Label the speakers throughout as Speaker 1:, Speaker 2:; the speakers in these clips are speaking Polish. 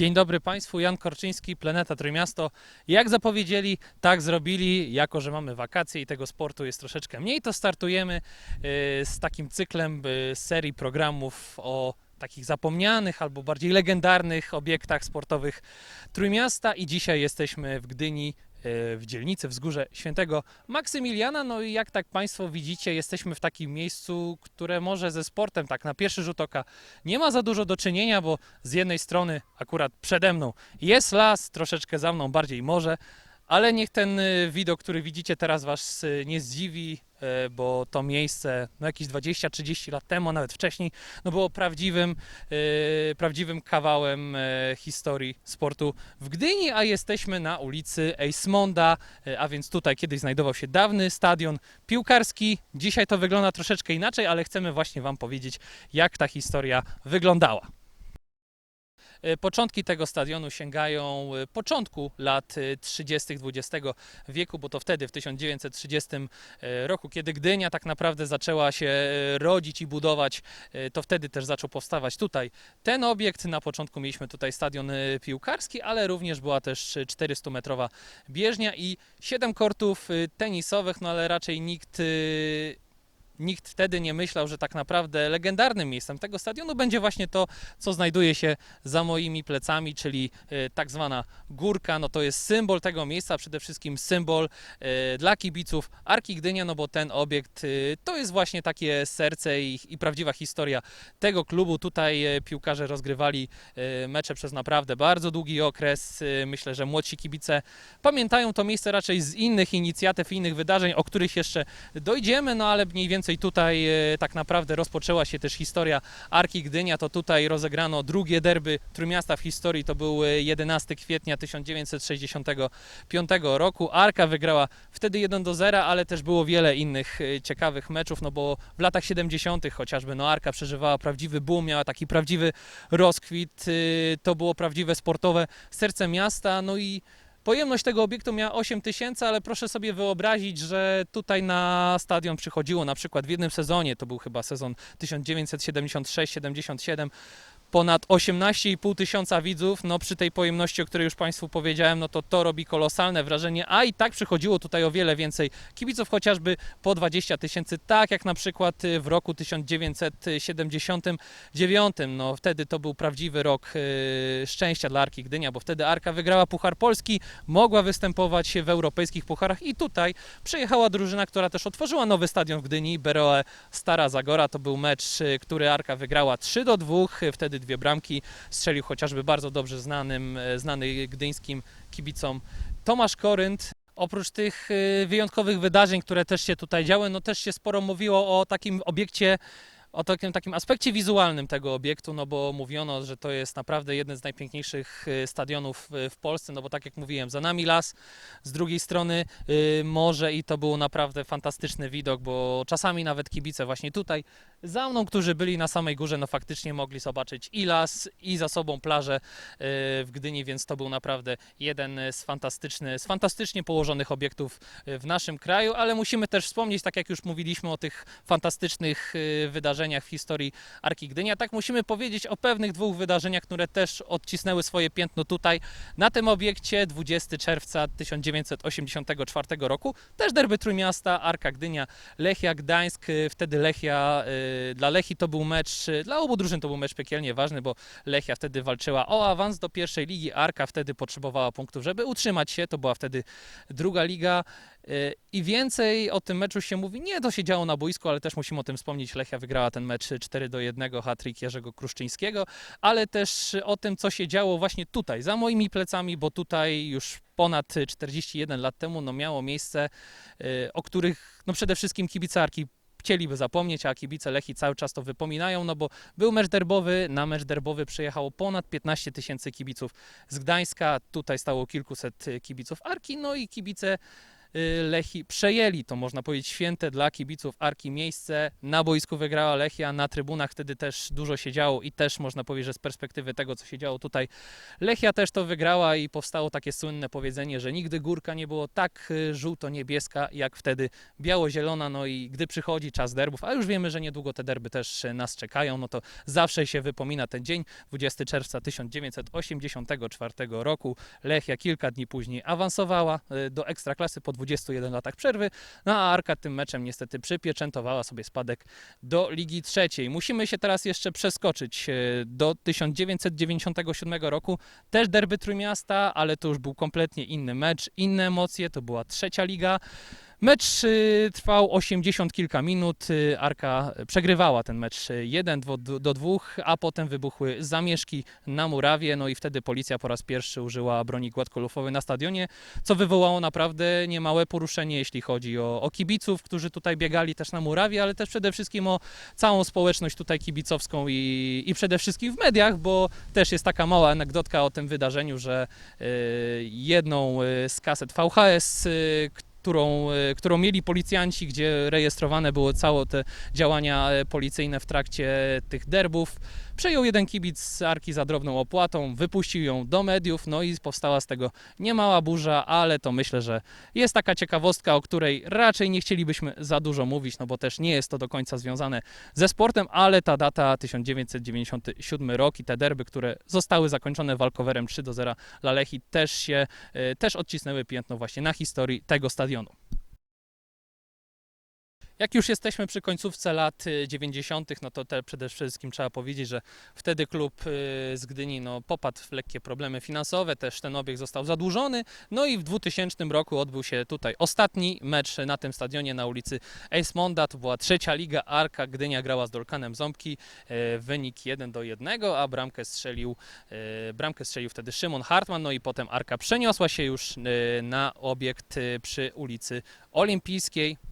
Speaker 1: Dzień dobry Państwu, Jan Korczyński, Planeta Trójmiasto. Jak zapowiedzieli, tak zrobili. Jako, że mamy wakacje i tego sportu jest troszeczkę mniej, to startujemy y, z takim cyklem y, serii programów o takich zapomnianych albo bardziej legendarnych obiektach sportowych Trójmiasta i dzisiaj jesteśmy w Gdyni w dzielnicy Wzgórze Świętego Maksymiliana. No i jak tak Państwo widzicie, jesteśmy w takim miejscu, które może ze sportem tak na pierwszy rzut oka nie ma za dużo do czynienia, bo z jednej strony akurat przede mną jest las, troszeczkę za mną bardziej morze, ale niech ten y, widok, który widzicie teraz Was y, nie zdziwi, bo to miejsce no jakieś 20-30 lat temu, a nawet wcześniej, no było prawdziwym, y, prawdziwym kawałem y, historii sportu w Gdyni, a jesteśmy na ulicy Eismonda, a więc tutaj kiedyś znajdował się dawny stadion piłkarski. Dzisiaj to wygląda troszeczkę inaczej, ale chcemy właśnie Wam powiedzieć, jak ta historia wyglądała. E, Początki tego stadionu sięgają e, początku lat e, 30. XX wieku, bo to wtedy, w 1930 e, roku, kiedy Gdynia tak naprawdę zaczęła się e, rodzić i budować, e, to wtedy też zaczął powstawać tutaj ten obiekt. Na początku mieliśmy tutaj stadion e, piłkarski, ale również była też e, 400-metrowa bieżnia i 7 kortów e, tenisowych, no ale raczej nikt e, nikt wtedy nie myślał, że tak naprawdę legendarnym miejscem tego stadionu będzie właśnie to, co znajduje się za moimi plecami, czyli e, tak zwana górka. No to jest symbol tego miejsca, przede wszystkim symbol e, dla kibiców Arki Gdynia, no bo ten obiekt e, to jest właśnie takie serce i, i prawdziwa historia tego klubu. Tutaj piłkarze rozgrywali mecze przez naprawdę bardzo długi okres. Myślę, że młodsi kibice pamiętają to miejsce raczej z innych inicjatyw, innych wydarzeń, o których jeszcze dojdziemy, no ale mniej więcej tutaj e, tak naprawdę rozpoczęła się też historia Arki Gdynia, to tutaj rozegrano drugie derby Trójmiasta w historii, to był e, 11 kwietnia 1965 roku. Arka wygrała wtedy 1 do 0, ale też było wiele innych e, ciekawych meczów, no bo w latach 70. chociażby no Arka przeżywała prawdziwy boom, miała taki prawdziwy rozkwit, e, to było prawdziwe sportowe serce miasta, no i Pojemność tego obiektu miała 8 tysięcy, ale proszę sobie wyobrazić, że tutaj na stadion przychodziło na przykład w jednym sezonie, to był chyba sezon 1976-77, ponad 18,5 tysiąca widzów. No przy tej pojemności, o której już Państwu powiedziałem, no to to robi kolosalne wrażenie, a i tak przychodziło tutaj o wiele więcej kibiców, chociażby po 20 tysięcy, tak jak na przykład y, w roku 1979. No wtedy to był prawdziwy rok y, szczęścia dla Arki Gdynia, bo wtedy Arka wygrała Puchar Polski, mogła występować w europejskich pucharach i tutaj przyjechała drużyna, która też otworzyła nowy stadion w Gdyni, Beroe Stara Zagora. To był mecz, y, który Arka wygrała 3 do 2, y, dwie bramki strzelił chociażby bardzo dobrze znanym, y, znany gdyńskim kibicom Tomasz Korynt. Oprócz tych y, wyjątkowych wydarzeń, które też się tutaj działy, no też się sporo mówiło o takim obiekcie o takim, takim aspekcie wizualnym tego obiektu, no bo mówiono, że to jest naprawdę jeden z najpiękniejszych y, stadionów y, w Polsce, no bo tak jak mówiłem, za nami las, z drugiej strony y, morze i to był naprawdę fantastyczny widok, bo czasami nawet kibice właśnie tutaj za mną, którzy byli na samej górze, no faktycznie mogli zobaczyć i las, i za sobą plażę w Gdyni, więc to był naprawdę jeden z, fantastyczny, z fantastycznie położonych obiektów w naszym kraju, ale musimy też wspomnieć, tak jak już mówiliśmy o tych fantastycznych y, wydarzeniach w historii Arki Gdynia, tak musimy powiedzieć o pewnych dwóch wydarzeniach, które też odcisnęły swoje piętno tutaj, na tym obiekcie 20 czerwca 1984 roku, też derby Trójmiasta, Arka Gdynia, Lechia Gdańsk, wtedy Lechia, y, dla Lechii to był mecz, y, dla obu drużyn to był mecz piekielnie ważny, bo Lechia wtedy walczyła o awans do pierwszej ligi, Arka wtedy potrzebowała punktów, żeby utrzymać się, to była wtedy druga liga i więcej o tym meczu się mówi, nie to się działo na boisku, ale też musimy o tym wspomnieć, Lechia wygrała ten mecz 4 do 1, hat-trick Jerzego Kruszczyńskiego, ale też o tym, co się działo właśnie tutaj, za moimi plecami, bo tutaj już ponad 41 lat temu no, miało miejsce, y, o których no, przede wszystkim kibice Arki chcieliby zapomnieć, a kibice Lechi cały czas to wypominają, no bo był mecz derbowy, na mecz derbowy przyjechało ponad 15 tysięcy kibiców z Gdańska, tutaj stało kilkuset y, kibiców Arki, no i kibice y, Lechi przejęli. To można powiedzieć święte dla kibiców Arki miejsce. Na boisku wygrała Lechia, na trybunach wtedy też dużo się działo i też można powiedzieć, że z perspektywy tego, co się działo tutaj, Lechia też to wygrała i powstało takie słynne powiedzenie, że nigdy górka nie było tak y, żółto-niebieska, jak wtedy biało-zielona. No i gdy przychodzi czas derbów, a już wiemy, że niedługo te derby też y, nas czekają, no to zawsze się wypomina ten dzień, 20 czerwca 1984 roku. Lechia kilka dni później awansowała y, do Ekstraklasy po 21 latach przerwy, no a Arka tym meczem niestety przypieczętowała sobie spadek do Ligi Trzeciej. Musimy się teraz jeszcze przeskoczyć y, do 1997 roku. Też derby Trójmiasta, ale to już był kompletnie inny mecz, inne emocje, to była trzecia liga. Mecz y, trwał 80 kilka minut. y, Arka przegrywała ten mecz 1 do, do 2, a potem wybuchły zamieszki na murawie. No i wtedy policja po raz pierwszy użyła broni gładkolufowej na stadionie, co wywołało naprawdę niemałe poruszenie, jeśli chodzi o, o kibiców, którzy tutaj biegali też na murawie, ale też przede wszystkim o całą społeczność tutaj kibicowską i, i przede wszystkim w mediach, bo też jest taka mała anegdotka o tym wydarzeniu, że y, jedną y, z kaset VHS, y, którą, y, którą mieli policjanci, gdzie rejestrowane były całe te działania e, policyjne w trakcie tych derbów. Przejął jeden kibic z Arki za drobną opłatą, wypuścił ją do mediów, no i powstała z tego niemała burza, ale to myślę, że jest taka ciekawostka, o której raczej nie chcielibyśmy za dużo mówić, no bo też nie jest to do końca związane ze sportem, ale ta data 1997 rok i te derby, które zostały zakończone walkowerem 3 do 0 dla Lechi też się, e, też odcisnęły piętno właśnie na historii tego stadionu. Adiós. Jak już jesteśmy przy końcówce lat y, 90., no to te przede wszystkim trzeba powiedzieć, że wtedy klub y, z Gdyni no, popadł w lekkie problemy finansowe, też ten obiekt został zadłużony. No i w 2000 roku odbył się tutaj ostatni mecz na tym stadionie na ulicy Eismonda. To była trzecia liga Arka. Gdynia grała z Dolkanem Ząbki. E, Wynik 1 do 1, a bramkę strzelił, bramkę strzelił wtedy Szymon Hartman. No i potem Arka przeniosła się już na obiekt przy ulicy Olimpijskiej.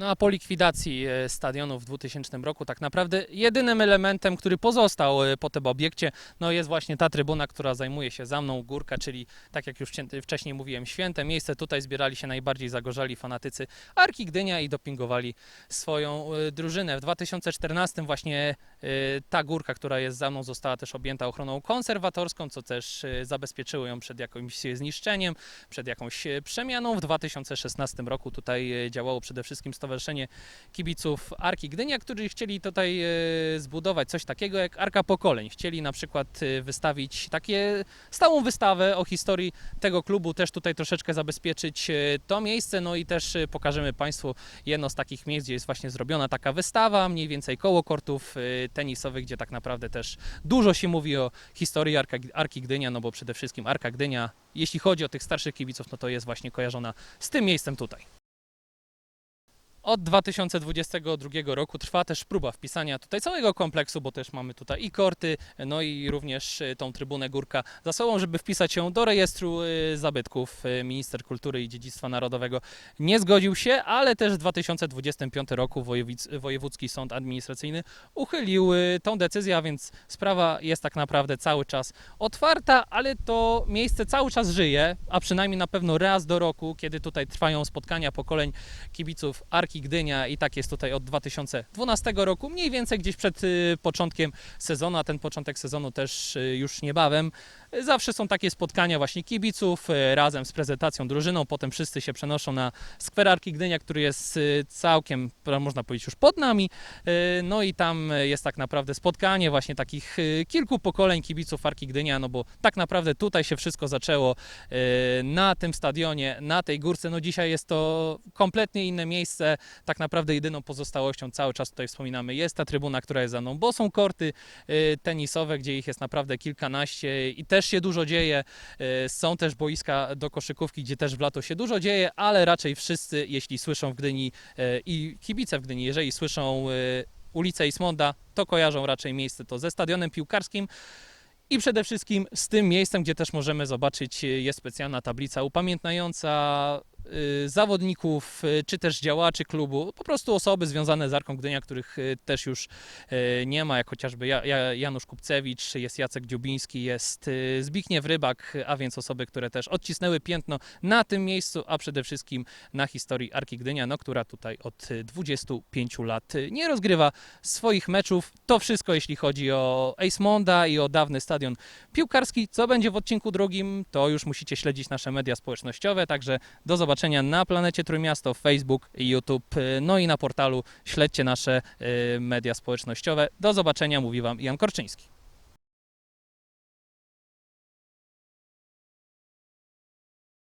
Speaker 1: No a po likwidacji e, stadionu w 2000 roku tak naprawdę jedynym elementem, który pozostał e, po tym obiekcie, no jest właśnie ta trybuna, która zajmuje się za mną, górka, czyli tak jak już wcześniej mówiłem, święte miejsce. Tutaj zbierali się najbardziej zagorzali fanatycy Arki Gdynia i dopingowali swoją e, drużynę. W 2014 właśnie ta górka, która jest za mną, została też objęta ochroną konserwatorską, co też zabezpieczyło ją przed jakimś zniszczeniem, przed jakąś przemianą. W 2016 roku tutaj działało przede wszystkim Stowarzyszenie Kibiców Arki Gdynia, którzy chcieli tutaj e, zbudować coś takiego jak Arka Pokoleń. Chcieli na przykład e, wystawić takie stałą wystawę o historii tego klubu, też tutaj troszeczkę zabezpieczyć e, to miejsce, no i też pokażemy Państwu jedno z takich miejsc, gdzie jest właśnie zrobiona taka wystawa, mniej więcej koło kortów tenisowych, gdzie tak naprawdę też dużo się mówi o historii Arka, Arki Gdynia, no bo przede wszystkim Arka Gdynia, jeśli chodzi o tych starszych kibiców, no to jest właśnie kojarzona z tym miejscem tutaj. Od 2022 roku trwa też próba wpisania tutaj całego kompleksu, bo też mamy tutaj i korty, no i również e, tą trybunę Górka za sobą, żeby wpisać ją do rejestru e, zabytków. E, Minister Kultury i Dziedzictwa Narodowego nie zgodził się, ale też w 2025 roku Wojewódzki Sąd Administracyjny uchylił tą decyzję, a więc sprawa jest tak naprawdę cały czas otwarta, ale to miejsce cały czas żyje, a przynajmniej na pewno raz do roku, kiedy tutaj trwają spotkania pokoleń kibiców Arki Gdynia i tak jest tutaj od 2012 roku, mniej więcej gdzieś przed y, początkiem sezonu, a ten początek sezonu też y, już niebawem. Zawsze są takie spotkania właśnie kibiców y, razem z prezentacją drużyną, potem wszyscy się przenoszą na skwer Arki Gdynia, który jest y, całkiem, można powiedzieć, już pod nami. Y, No i tam jest tak naprawdę spotkanie właśnie takich kilku pokoleń kibiców Arki Gdynia, no bo tak naprawdę tutaj się wszystko zaczęło na tym stadionie, na tej górce. No dzisiaj jest to kompletnie inne miejsce. Tak naprawdę jedyną pozostałością cały czas tutaj wspominamy jest ta trybuna, która jest za mną, bo są korty tenisowe, gdzie ich jest naprawdę kilkanaście i też się dużo dzieje. Y, Są też boiska do koszykówki, gdzie też w lato się dużo dzieje, ale raczej wszyscy, jeśli słyszą w Gdyni y, i kibice w Gdyni, jeżeli słyszą y, ulicę Ismonda, to kojarzą raczej miejsce to ze stadionem piłkarskim. I przede wszystkim z tym miejscem, gdzie też możemy zobaczyć, jest specjalna tablica upamiętniająca zawodników, y, czy też działaczy klubu, po prostu osoby związane z Arką Gdynia, których y, też już y, nie ma, jak chociażby ja, ja, Janusz Kupcewicz, jest Jacek Dziubiński, jest y, Zbigniew Rybak, a więc osoby, które też odcisnęły piętno na tym miejscu, a przede wszystkim na historii Arki Gdynia, no, która tutaj od y, 25 lat y, nie rozgrywa swoich meczów. To wszystko, jeśli chodzi o Ace Monda i o dawny stadion piłkarski. Co będzie w odcinku drugim, to już musicie śledzić nasze media społecznościowe, także do zobaczenia na Planecie Trójmiasto, Facebook, YouTube, y, no i na portalu śledźcie nasze y, media społecznościowe. Do zobaczenia, mówi Wam Jan Korczyński.